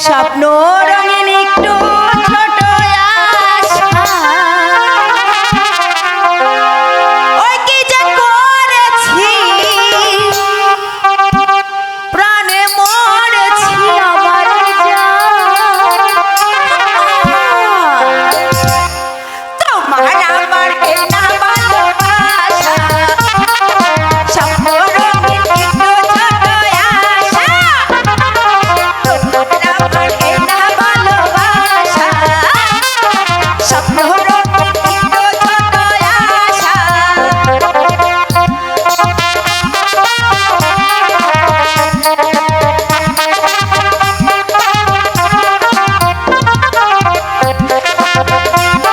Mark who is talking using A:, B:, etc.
A: স্বপ্নর Música